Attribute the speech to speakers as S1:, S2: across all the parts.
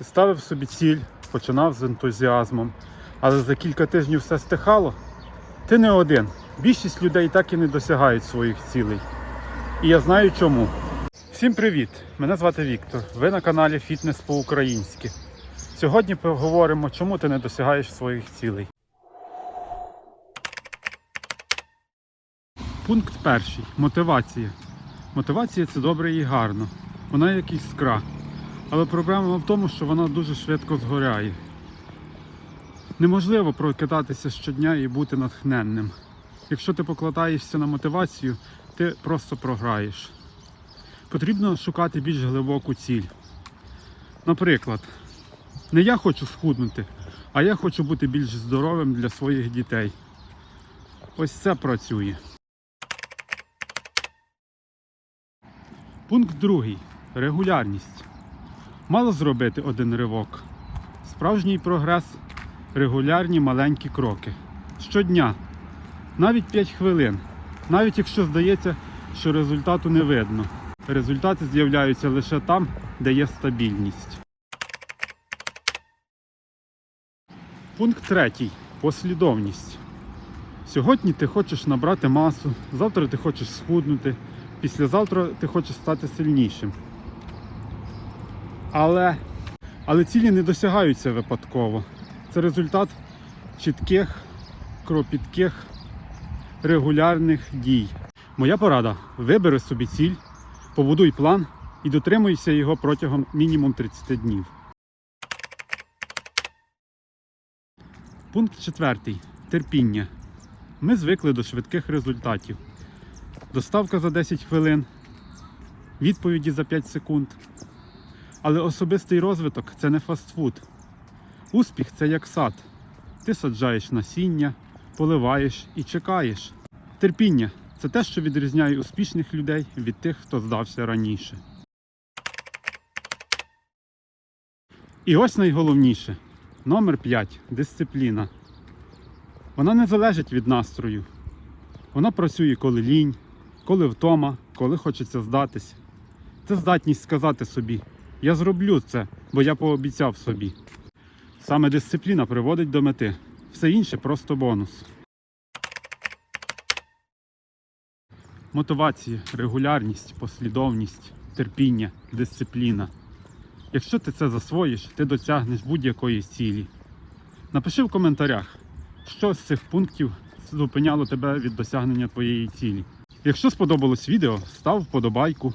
S1: Ти ставив собі ціль, починав з ентузіазмом, але за кілька тижнів все стихало. Ти не один. Більшість людей так і не досягають своїх цілей. І я знаю чому. Всім привіт! Мене звати Віктор. Ви на каналі Фітнес по-українськи. Сьогодні поговоримо, чому ти не досягаєш своїх цілей. Пункт перший мотивація. Мотивація це добре і гарно. Вона як іскра. Але проблема в тому, що вона дуже швидко згоряє. Неможливо прокидатися щодня і бути натхненним. Якщо ти покладаєшся на мотивацію, ти просто програєш. Потрібно шукати більш глибоку ціль. Наприклад, не я хочу схуднути, а я хочу бути більш здоровим для своїх дітей. Ось це працює. Пункт другий. Регулярність. Мало зробити один ривок. Справжній прогрес регулярні маленькі кроки. Щодня. Навіть 5 хвилин. Навіть якщо здається, що результату не видно. Результати з'являються лише там, де є стабільність. Пункт третій. Послідовність. Сьогодні ти хочеш набрати масу, завтра ти хочеш схуднути, післязавтра ти хочеш стати сильнішим. Але, але цілі не досягаються випадково. Це результат чітких, кропітких, регулярних дій. Моя порада: вибери собі ціль, побудуй план і дотримуйся його протягом мінімум 30 днів. Пункт четвертий. Терпіння. Ми звикли до швидких результатів. Доставка за 10 хвилин, відповіді за 5 секунд. Але особистий розвиток це не фастфуд. Успіх це як сад. Ти саджаєш насіння, поливаєш і чекаєш. Терпіння це те, що відрізняє успішних людей від тих, хто здався раніше. І ось найголовніше номер 5 дисципліна. Вона не залежить від настрою. Вона працює коли лінь, коли втома, коли хочеться здатись. Це здатність сказати собі: я зроблю це, бо я пообіцяв собі. Саме дисципліна приводить до мети. Все інше просто бонус. Мотивація, регулярність, послідовність, терпіння, дисципліна. Якщо ти це засвоїш, ти досягнеш будь-якої цілі. Напиши в коментарях, що з цих пунктів зупиняло тебе від досягнення твоєї цілі. Якщо сподобалось відео, став вподобайку,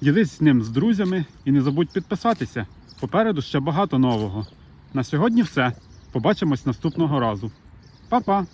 S1: ділись ним з друзями і не забудь підписатися. Попереду ще багато нового. На сьогодні все. Побачимось наступного разу. Па-па!